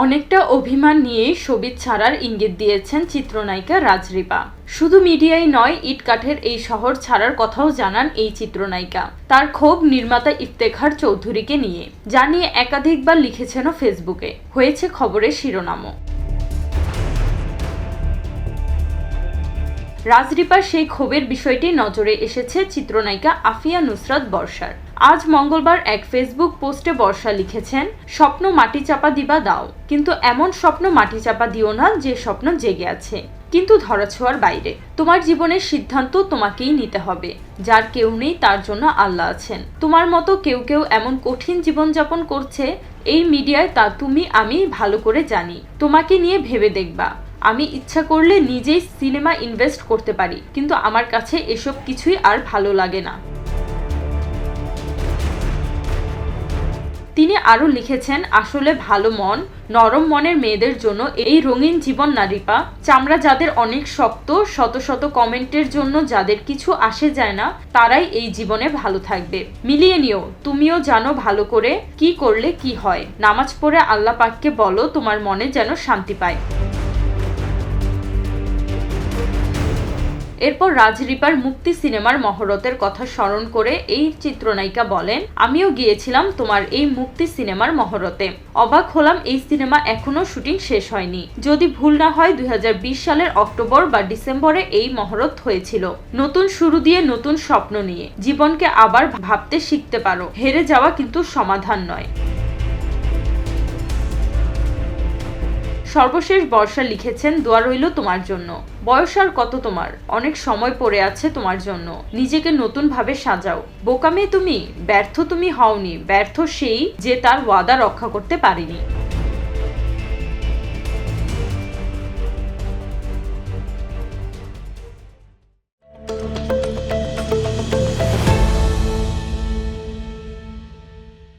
অনেকটা অভিমান নিয়েই ছবি ছাড়ার ইঙ্গিত দিয়েছেন চিত্রনায়িকা রাজরিপা শুধু মিডিয়ায় নয়, ইটকাঠের এই শহর ছাড়ার কথাও জানান এই চিত্রনায়িকা। তার ক্ষোভ নির্মাতা ইফতেখার চৌধুরীকে নিয়ে। যা নিয়ে একাধিকবার লিখেছেনও ফেসবুকে। হয়েছে খবরের শিরোনামও। রাজরিপার সেই ক্ষোভের বিষয়টি নজরে এসেছে চিত্রনায়িকা আফিয়া নুসরাত বর্ষার। আজ মঙ্গলবার এক ফেসবুক পোস্টে বর্ষা লিখেছেন, স্বপ্ন মাটি চাপা দিবা দাও, কিন্তু এমন স্বপ্ন মাটি চাপা দিও না যে স্বপ্ন জেগে আছে। কিন্তু ধরাছোঁয়ার বাইরে, তোমার জীবনের সিদ্ধান্ত তোমাকেই নিতে হবে। যার কেউ নেই তার জন্য আল্লাহ আছেন। তোমার মতো কেউ কেউ এমন কঠিন জীবনযাপন করছে, এই মিডিয়ায় তা তুমি আমি ভালো করে জানি। তোমাকে নিয়ে ভেবে দেখবা। আমি ইচ্ছা করলে নিজেই সিনেমা ইনভেস্ট করতে পারি, কিন্তু আমার কাছে এসব কিছুই আর ভালো লাগে না। তিনি আরও লিখেছেন, আসলে ভালো মন, নরম মনের মেয়েদের জন্য এই রঙিন জীবন নারীপা চামড়া যাদের অনেক শক্ত, শত শত কমেন্টের জন্য যাদের কিছু আসে যায় না, তারাই এই জীবনে ভালো থাকবে। মিলিয়ে নিও, তুমিও জানো ভালো করে কি করলে কি হয়। নামাজ পড়ে আল্লাহ পাককে বলো, তোমার মনে যেন শান্তি পায়। এরপর রাজরিপার মুক্তি সিনেমার মহরতের কথা স্মরণ করে এই চিত্রনায়িকা বলেন, আমিও গিয়েছিলাম তোমার এই মুক্তি সিনেমার মহরতে। অবাক হলাম এই সিনেমা এখনও শুটিং শেষ হয়নি। যদি ভুল না হয়, দুই হাজার বিশ সালের অক্টোবর বা ডিসেম্বরে এই মহরত হয়েছিল। নতুন শুরু দিয়ে নতুন স্বপ্ন নিয়ে। জীবনকে আবার ভাবতে শিখতে পারো। হেরে যাওয়া কিন্তু সমাধান নয়। সর্বশেষ বর্ষা লিখেছেন, দোয়া রইল তোমার জন্য। বয়স আর কত তোমার? অনেক সময় পড়ে আছে তোমার জন্য। নিজেকে নতুনভাবে সাজাও। বোকামে তুমি, ব্যর্থ তুমি হওনি। ব্যর্থ সেই যে তার ওয়াদা রক্ষা করতে পারেনি।